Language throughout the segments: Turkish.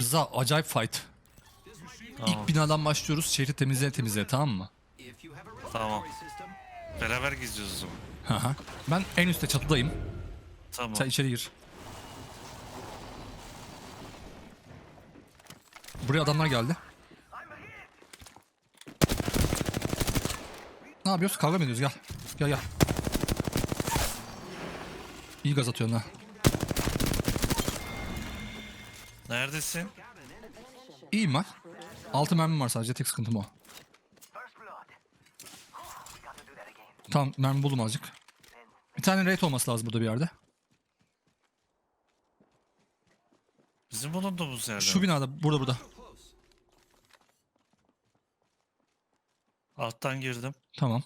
Rıza acayip fight. Tamam. İlk binadan başlıyoruz. Şehri temizle temizle tamam mı? Tamam. Beraber geziyoruz o zaman. Hı hı. Ben en üstte çatıdayım. Tamam. Sen içeri gir. Buraya adamlar geldi. Ne yapıyoruz? Kavga mı ediyoruz? Gel. Gel gel. İyi gaz atıyorsun ha. Neredesin? İyiyim ben. Altı mermim var sadece. Tek sıkıntım o. Tamam mermi buldum azıcık. Bir tane raid olması lazım burada bir yerde. Bizim bulunduğumuz yerde. Şu mi? binada. Burada burada. Alttan girdim. Tamam.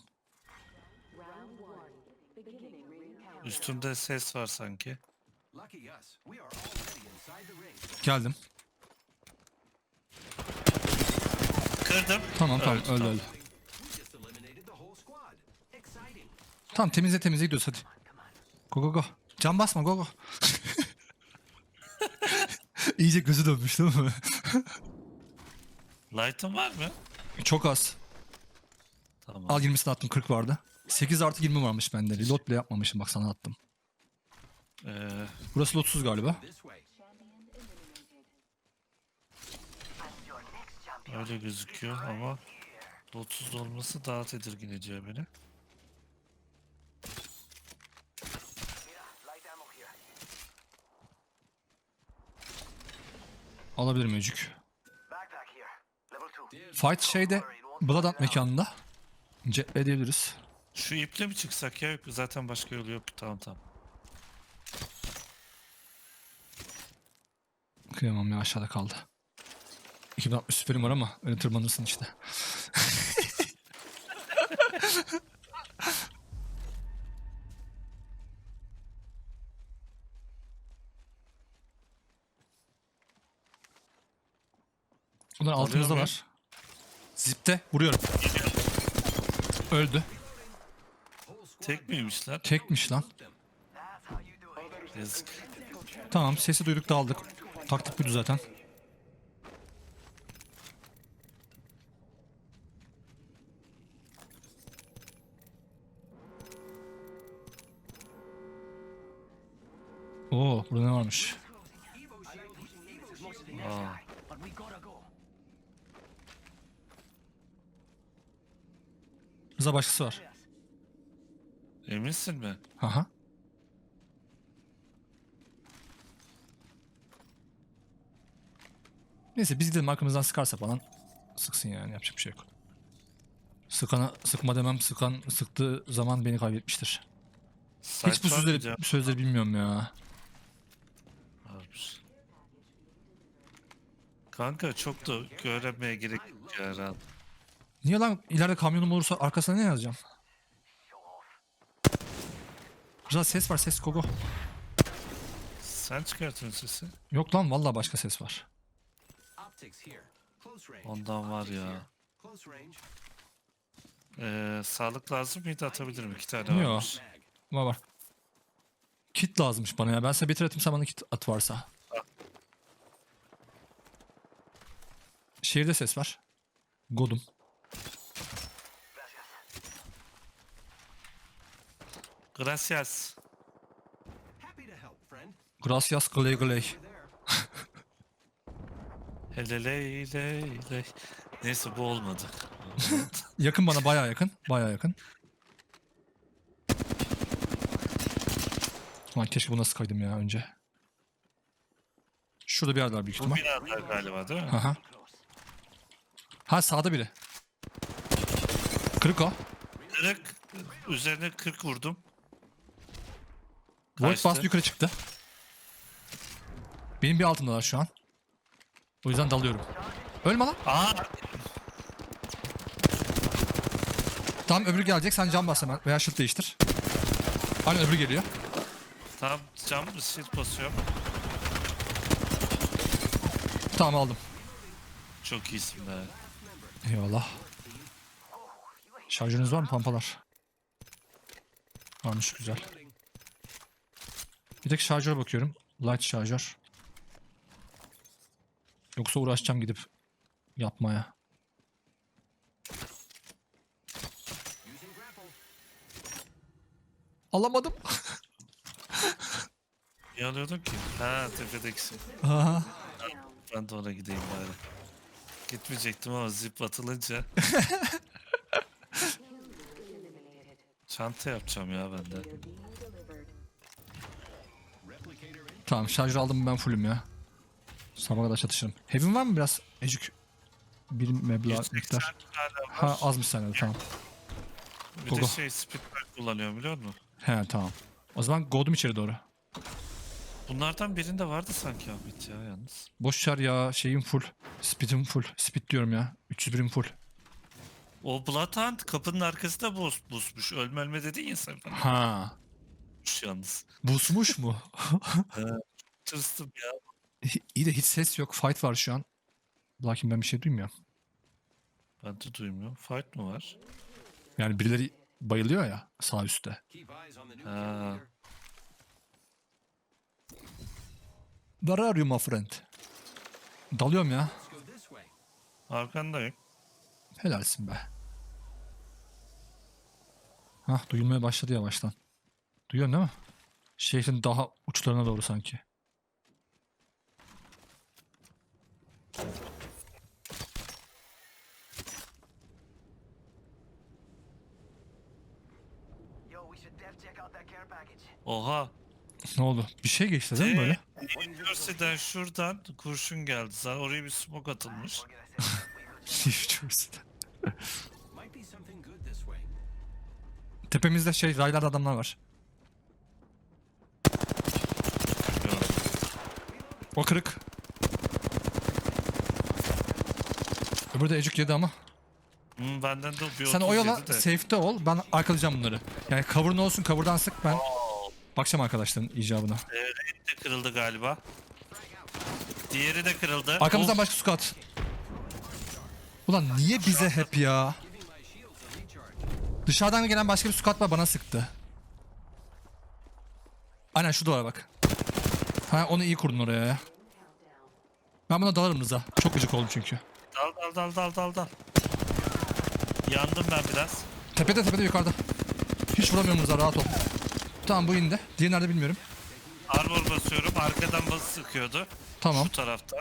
Üstümde ses var sanki. Geldim. Kırdım. Tamam tamam Evet, öldü öldü. Tamam temizle temizle gidiyoruz hadi. Go go go. Can basma go go. İyice gözü dönmüş değil mi? Light'ın var mı? Çok az. Tamam. Al 20'sini attım 40 vardı. 8 artı 20 varmış bende. Reload bile yapmamışım bak sana attım. Ee, Burası lotsuz galiba. öyle gözüküyor ama lotsuz olması daha tedirgin ediyor beni. Alabilirim öcük. Fight şeyde Bloodhunt mekanında. Jetle diyebiliriz. Şu iple mi çıksak ya? Zaten başka yolu yok. Tamam tamam. Kıyamam ya aşağıda kaldı. 2060 süperim var ama öyle tırmanırsın işte. Bunlar altımızda var. Zipte vuruyorum. Öldü. Tek miymiş lan? Tekmiş lan. Yazık. Tamam sesi duyduk da aldık. Taktik buydu zaten. Oo burada ne varmış? Aa, Rıza başkası var. eminsin mi? Aha. Neyse biz gidelim arkamızdan sıkarsa falan sıksın yani yapacak bir şey yok. Sıkana sıkma demem sıkan sıktığı zaman beni kaybetmiştir. Hiç bu sözleri, mıydı? sözleri bilmiyorum ya. Varmış. Kanka çok da öğrenmeye gerek yok ya herhalde. Niye lan ileride kamyonum olursa arkasına ne yazacağım? Rıza ses var ses kogo. Sen çıkartıyorsun sesi. Yok lan vallahi başka ses var. Ondan var ya. Ee, sağlık lazım mıydı atabilirim iki tane Yok. varmış. Var var. Kit lazımmış bana ya. Ben size bitir atayım sen bana kit at varsa. Şehirde ses var. Godum. Gracias. Gracias gley gley. Hele ley ley ley. Neyse bu olmadı. Yakın bana baya yakın. Baya yakın. Lan keşke buna sıkaydım ya önce. Şurada bir yer var büyük Bu ihtimal. binada galiba değil mi? Aha. Ha sağda biri. Kırık o. Kırık. Üzerine 40 vurdum. Void Kaçtı. bastı yukarı çıktı. Benim bir altımdalar şu an. O yüzden dalıyorum. Ölme lan. Aa! Tamam öbürü gelecek. Sen cam bas hemen. Veya shield değiştir. Aynen öbürü geliyor. Tam cam shield basıyorum. Tamam aldım. Çok iyisin be. Eyvallah. Şarjörünüz var mı pampalar? Varmış güzel. Bir tek şarjöre bakıyorum. Light şarjör. Yoksa uğraşacağım gidip yapmaya. Alamadım. Niye alıyordun ki? Ha tepedekisi. Aha. Ben de ona gideyim bari. Gitmeyecektim ama zip atılınca. Çanta yapacağım ya ben de. Tamam şarjör aldım ben fullüm ya. Sabaha kadar çatışırım. Heavy var mı biraz? Ecük. Bir meblağ 180 miktar. Ha azmış sende tamam. Bir Gogo. de şey speedbag kullanıyorum biliyor musun? He tamam. O zaman godum içeri doğru. Bunlardan birinde vardı sanki Ahmet ya yalnız. Boş ver ya şeyim full. Speed'im full. Speed diyorum ya. 301'im full. O Bloodhound kapının arkasında buz, buzmuş. Ölme ölme dedin ya sen bana. Ha. Buzmuş yalnız. Busmuş mu? Tırstım ya. İyi de hiç ses yok. Fight var şu an. Lakin ben bir şey duymuyorum. Ben de duymuyorum. Fight mı var? Yani birileri bayılıyor ya sağ üstte. Ha. Where are you my friend? Dalıyorum ya. Arkandayım. Helalsin be. Hah duyulmaya başladı yavaştan. Duyuyorsun değil mi? Şehrin daha uçlarına doğru sanki. Oha. Ne oldu? Bir şey geçti değil mi böyle? Üniversiteden şuradan kurşun geldi. Zaten oraya bir smoke atılmış. What can I say? we could Üniversite. Might be something good this way. Tepemizde şey raylarda adamlar var. O kırık. Öbürü de ecük yedi ama. Hmm, benden de bir Sen o yola 37 de. safe'te ol. Ben arkalayacağım bunları. Yani cover'ın olsun cover'dan sık ben. Bakacağım arkadaşların icabına. Ee, de kırıldı galiba. Diğeri de kırıldı. Arkamızdan Of, başka squad. Ulan niye bize hep ya? Dışarıdan gelen başka bir squad var bana sıktı. Aynen şu duvara bak. Ha onu iyi kurdun oraya ya. Ben buna dalarım Rıza. Çok gıcık oldum çünkü. Dal dal dal dal dal dal. Yandım ben biraz. Tepede tepede yukarıda. Hiç vuramıyorum Rıza rahat ol. Tamam bu indi. Diğeri nerede bilmiyorum. Armor basıyorum. Arkadan bas sıkıyordu. Tamam. Bu tarafta.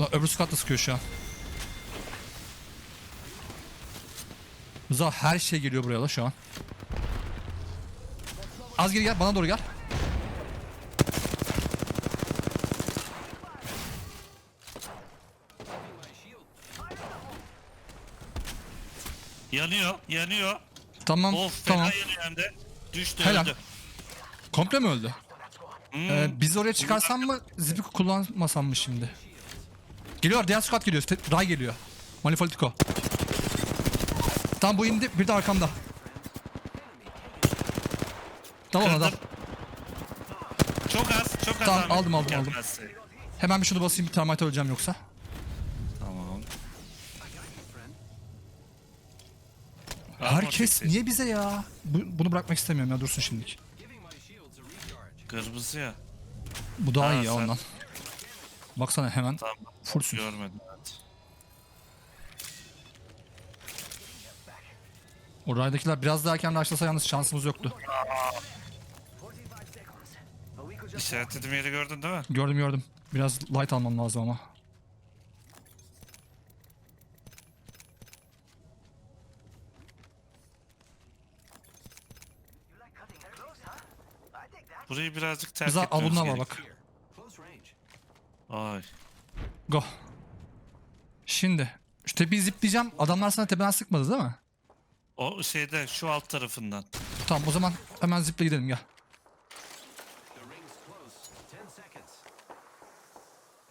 Lan öbür da sıkıyor şu an. Rıza her şey geliyor buraya la şu an. Az geri gel bana doğru gel. Yanıyor. Yanıyor. Tamam Of fena tamam. yanıyor hem de. Düştü Helal. öldü. Komple mi öldü? Hmm. Ee, biz oraya çıkarsam mı zipi kullanmasam mı şimdi? Geliyor diğer squad geliyor. Ray geliyor. Manifoltiko. Tamam bu indi bir de arkamda. Tamam adam. Kırdım. Çok az. Çok az. Tamam, aldım, aldım, aldım. Hemen bir şunu basayım bir termite öleceğim yoksa. Herkes niye bize ya? Bu- bunu bırakmak istemiyorum ya dursun şimdilik. Kırmızı ya. Bu daha Ha, iyi ya sen- ondan. Baksana hemen Tamam. fullsün. Görmedim. Evet. O raydakiler biraz daha erken rushlasa yalnız şansımız yoktu. 45 seconds. But we could just İşaretlediğim yeri gördün değil mi? Gördüm gördüm. Biraz light almam lazım ama. Burayı birazcık terk Rıza al etmemiz bundan var gerek. bak. Ay. Go. Şimdi. Şu tepeyi zipleyeceğim. Adamlar sana tepeden sıkmadı değil mi? O şeyde şu alt tarafından. Tamam o zaman hemen ziple gidelim gel.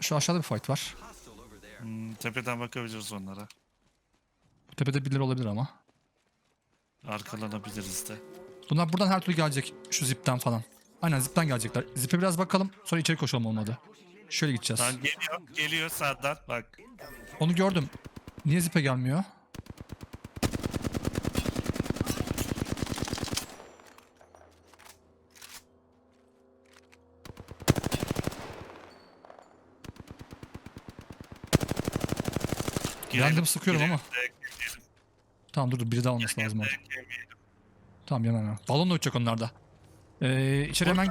Şu aşağıda bir fight var. Hmm, tepeden bakabiliriz onlara. Bu tepede birileri olabilir ama. Arkalanabiliriz de. Bunlar buradan her türlü gelecek. Şu zipten falan. Aynen zipten gelecekler. Zipe biraz bakalım sonra içeri koşalım olmadı. Şöyle gideceğiz. Lan geliyor, geliyor sağdan bak. Onu gördüm. Niye zipe gelmiyor? Girelim, Yandım sıkıyorum ama. Girelim. Tamam dur dur biri daha olması lazım orada. Tamam yanına. Balon da uçacak onlarda. Ee, içeri hemen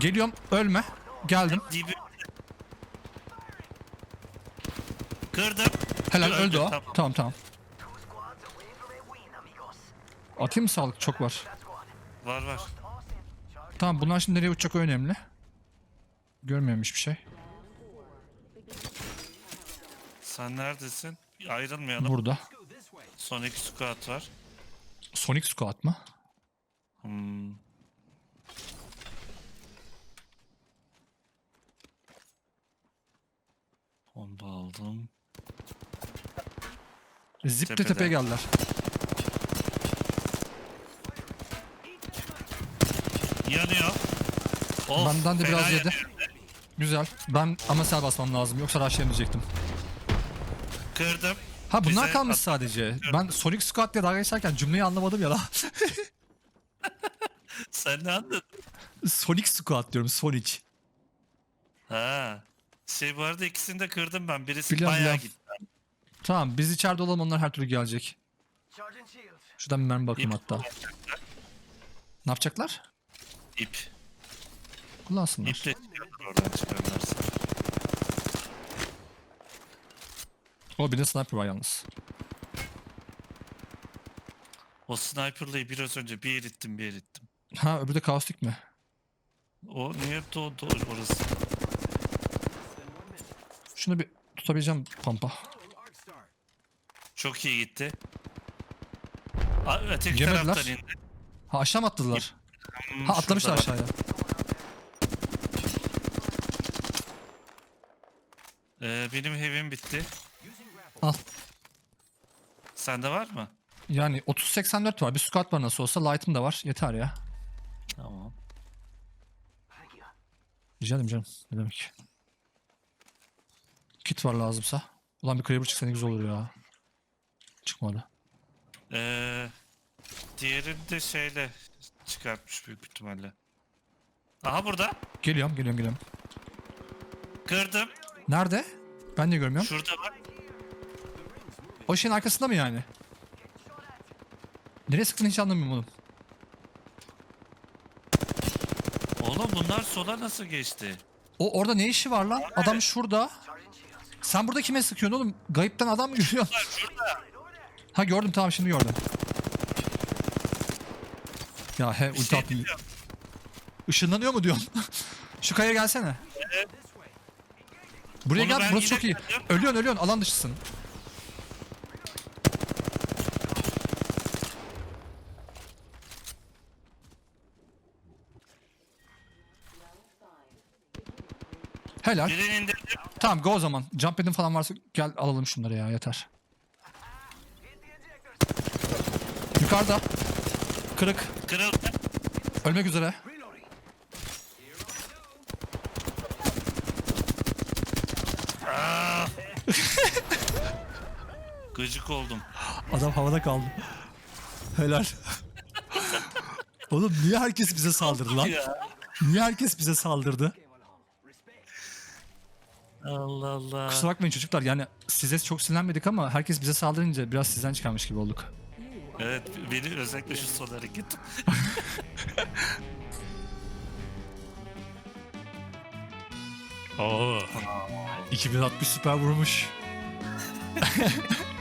geliyorum. Ölme. Geldim. Dibi. Kırdım. Helal Öldü, öldü o. tamam. Tamam tamam. Atayım mı sağlık? Çok var. Var var. Tamam bunlar şimdi nereye uçacak önemli. Görmüyorum hiçbir şey. Sen neredesin? Ayrılmayalım. Burada. Go this way. Son iki squad var. Sonic Squad mı? Hmm. Aldım. Zip de tepeye geldiler. Yanıyor. Of, Benden de fena biraz yedi. yanıyor. Güzel. Ben ama sel basmam lazım. Yoksa rushlayamayecektim. Kırdım. Ha bunlar Bize kalmış at- sadece. Ben Sonic Squad diye dalga geçerken cümleyi anlamadım ya da. Sen ne anladın? Sonic Squad diyorum. Sonic. Ha. Şey bu arada ikisini de kırdım ben. Birisi Biliyorum, bayağı biliyorum. gitti. Tamam biz içeride olalım onlar her türlü gelecek. Şuradan bir mermi bakayım İp hatta. Ne yapacaklar? İp. Kullansınlar. İp de oradan çıkarlarsa. O bir de sniper var yalnız. O sniper'layı biraz önce bir erittim bir erittim. Ha öbürü de kaustik mi? O nerede o doğru orası. Şunu bir tutabileceğim pampa. Çok iyi gitti. A- öteki Yemediler. taraftan indi. Ha aşağı mı atladılar? Hmm, Ha atlamışlar şurada aşağıya. Ee, benim heavy'm bitti. Al. Sende var mı? Yani 30-84 var. Bir squad var nasıl olsa. Light'ım da var. Yeter ya. Tamam. Rica ederim canım. Ne demek. Kit var lazımsa. Ulan bir Kraber çıksa ne güzel olur ya. Çıkmadı. Ee, diğerini de şeyle çıkartmış büyük ihtimalle. Aha burada. Geliyorum, geliyorum, geliyorum. Kırdım. Nerede? Ben de görmüyorum. Şurada bak. O şeyin arkasında mı yani? Nereye sıktın hiç anlamıyorum oğlum. Oğlum bunlar sola nasıl geçti? O orada ne işi var lan? Adam şurada. Sen burada kime sıkıyorsun oğlum? Gayipten adam mı görüyorsun? Ha gördüm tamam şimdi gördüm. Ya he Bir ulti şey attım. diyeceğim. Işınlanıyor mu diyorsun? Şu kaya gelsene. Buraya Onu gel ben burası yine çok iyi. geleceğim. Ölüyorsun ölüyorsun alan dışısın. Helal. Birini indirdim. Tamam go o zaman. Jump pad'in falan varsa gel alalım şunları ya yeter. Yukarıda. Kırık. Kırıldı. Ölmek üzere. Reloading. Gıcık oldum. Adam havada kaldı. Helal. Oğlum niye herkes bize saldırdı lan? Niye herkes bize saldırdı? Allah Allah. Kusura bakmayın çocuklar yani size çok sinirlenmedik ama herkes bize saldırınca biraz sizden çıkarmış gibi olduk. Evet beni özellikle şu son hareket. Oo. 2060 süper vurmuş.